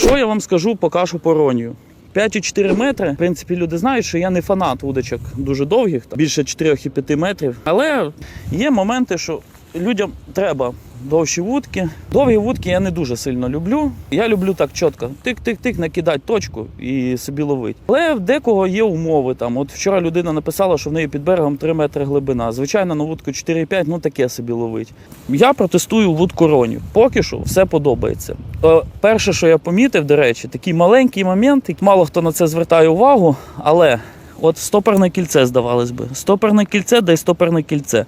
Що я вам скажу по кашу поронію? 5,4 метри. В принципі, люди знають, що я не фанат удочок дуже довгих, більше 4,5 метрів. Але є моменти, що людям треба довші вудки. Довгі вудки я не дуже сильно люблю. Я люблю так чітко: тик-тик-тик, накидати точку і собі ловити. Але в декого є умови. Там, от вчора людина написала, що в неї під берегом 3 метри глибина. Звичайно, на вудку 4,5, ну таке собі ловить. Я протестую вудку ронів. Поки що все подобається. Е, Перше, що я помітив, до речі, такий маленький момент, мало хто на це звертає увагу, але от стоперне кільце, здавалось би. Стоперне кільце, да й стоперне кільце.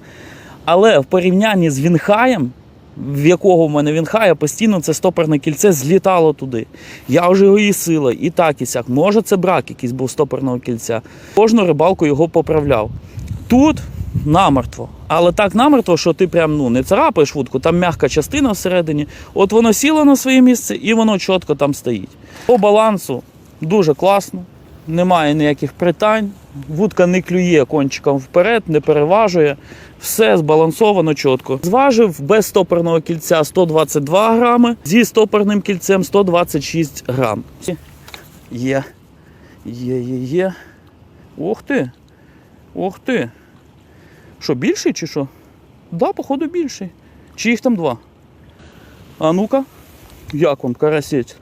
Але в порівнянні з Вінхаєм, в якого в мене Вінхая, постійно це стоперне кільце злітало туди. Я вже його і сила, і так, і сяк. Може, це брак якийсь був стоперного кільця. Кожну рибалку його поправляв. Тут намертво. Але так намертво, що ти прям ну, не царапаєш вудку, там м'яка частина всередині. От воно сіло на своє місце і воно чітко там стоїть. По балансу дуже класно, немає ніяких питань. Вудка не клює кончиком вперед, не переважує. Все збалансовано чітко. Зважив без стоперного кільця 122 грами, зі стоперним кільцем 126 грам. Є. Є, є, є. Ох ти. Ох ти. Що, більший чи що? Да, походу більший. Чи їх там два? А ну-ка. Як вам карасець?